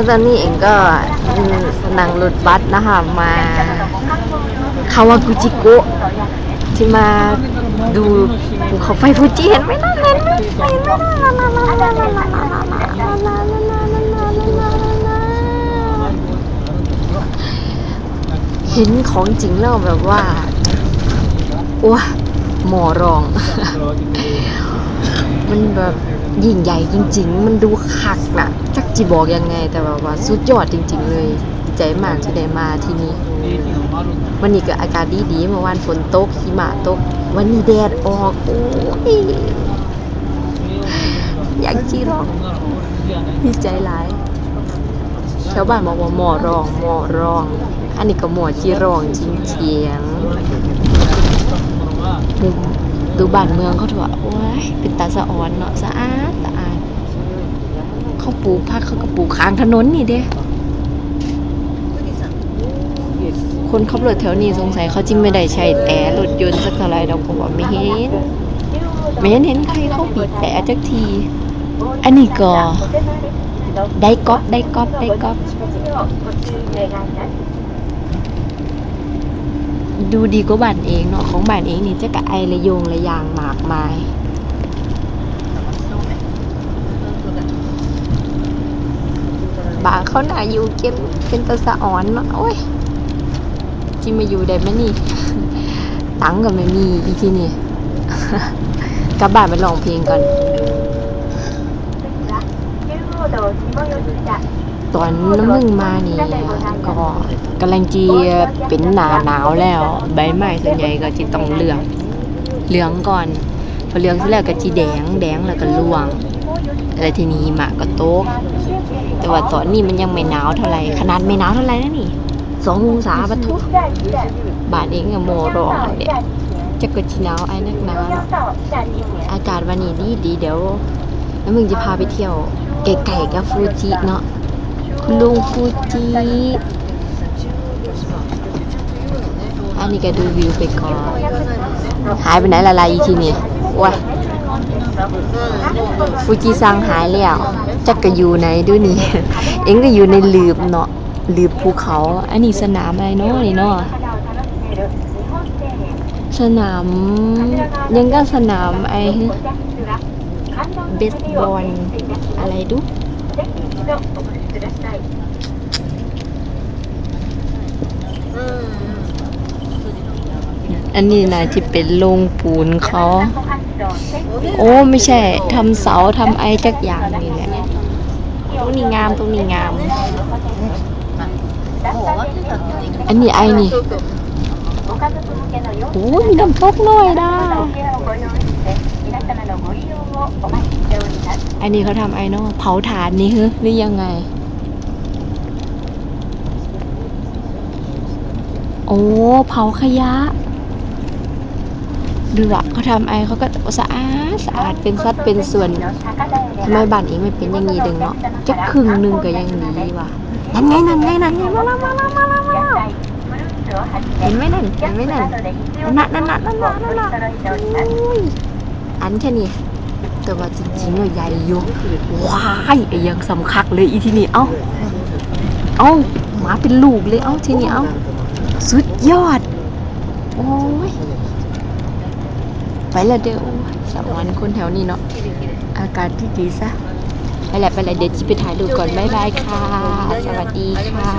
แล้วตอนนี้เองก็นั่งรถบัสนะคะมาคาวากุจิโกะที่มาดูภูเขาไฟฟูจิเห็นไหมนะเห็นไหมเห็นไหมนะเห็นของจริงแล้วแบบว่าโอ้ยหมอรอง มันแบบ ยิ่งใหญ่จริง ๆ มันดูคักนะจักจีบอกยังไง แต่แบบว่าสุดยอดจริง ๆ เลยดีใจมากที่ได้มาที่นี่วันนี้ก็อากาศดีๆเมื่อวานฝนตกหิมะตก วันนี้แดดออกโอ้ยอยากจีร้องดีใจหลายชาวบ้านบอกว่าหมอรองหมอรอง อันนี้ก็หมอจีรองจริงเฉียง ดูดูบ้านเมืองเขาเถอะโอ้ยเป็นตาสะออนเนาะสะอาดสะอาดเขาปลูกพักเขาก็ปลูกข้างถนนนี่เด้คนขับรถแถวนี้สงสัยเขาจริงไม่ได้ใช้แต่รถยนต์สักเท่าไหรดอกผมว่าไม่เห็นไม่เห็นเห็นใครเขาบีบแต่จักที อันนี้ก็ได้ก๊อปได้ก๊อปได้ก๊อป ดูดีกว่าบ้านเองเนาะของบ้านเองนี่จะกะไอระยงระยางหมากไม้บางเขาหนาอยู่เก็บเป็นตะสะอ่อนเนาะโอ้ยจิมาอยู่ได้ไหมนี่ตังค์ก็ไม่มีอีที่นี่กลับบ้านไปร้องเพลงก่อน ตอนน้ำมึงมานี่ก็ กำลังจีเป็นหนาหนาวแล้ว ใบไม้ส่วนใหญ่ก็จะต้องเหลือง เหลืองก่อน พอเหลืองเสร็จแล้วก็จีแดง แดงแล้วก็ร่วงแล้วทีนี้หมะก็ตกแต่ว่าตอนนี้มันยังไม่หนาวเท่าไหร่ ขนาดไม่หนาวเท่าไหร่นะนี่สององศาปะทุบาทเองอะโมรองเด็กจะเกิดชีหนาวไอ้นักหนาเนาะอากาศวันนี้ดีดีเดี๋ยว แล้วมึงจะพาไปเที่ยวไกลๆกับฟูจิเนาะคุณลุงฟูจิ อั นนี้ก็ดูวิวไปก่อน หายไปไหนละลายอีทีนี่ว้ายฟูจิซังหายแล้ว จักก็อยู่ไหนดูนี่ เอ็งก็อยู่ในหลืบเนาะหลืบภูเขา อันนี้สนามอะไรเนาะนี่เนาะสนามยังก็สนามไอ้เบสบอลอะไรดูอั อันนี้นะที่เป็นโรงปูนเขา โอ้ไม่ใช่ทำเสาทำไอจักอย่างนี่แหละตรงนี้งามตรงนี้งาม อันนี้ไอนี่โอ้ยมีน้ำตกน่อยด้อันนี้เขาทำไอเนาะเผาถ่านนี่ฮึหรือยังไง โอ้ เผาขยะ ดูอะเขาทำไอเขาก็สะอาดสะอาดเป็นสัดเป็นส่วนทำไมบ้านเองไม่เป็นอย่างนี้เดึงเนาะจะครึ่งหนึ่งก็ยังดีว่ะนั่นไงนั่นไงนั่นไงมาแล้วมาแล้วมาแล้วมาเห็นไหมนั่นเห็นไหมนั่นนั่นนั่นนั่นนั่นนั่นนั่นอันแค่นี้แต่ว่าจริงๆเนี่ยใหญ่อยู่ว้ายไอ้ยังสำคัญเลยอีที่นี่เอ้าเอ้าหมาเป็นลูกเลยเอ้าที่นี่เอ้าสุดยอดโอ้ย ไปแล้วเด้อโอ้ยสวันคนแถวนี้เนาะอากาศที่ดีซะไปแล้วไปแล้วเดี๋ยวจิไปถ่ายรูปก่อนบ๊ายบายค่ะ สวัสดีค่ะ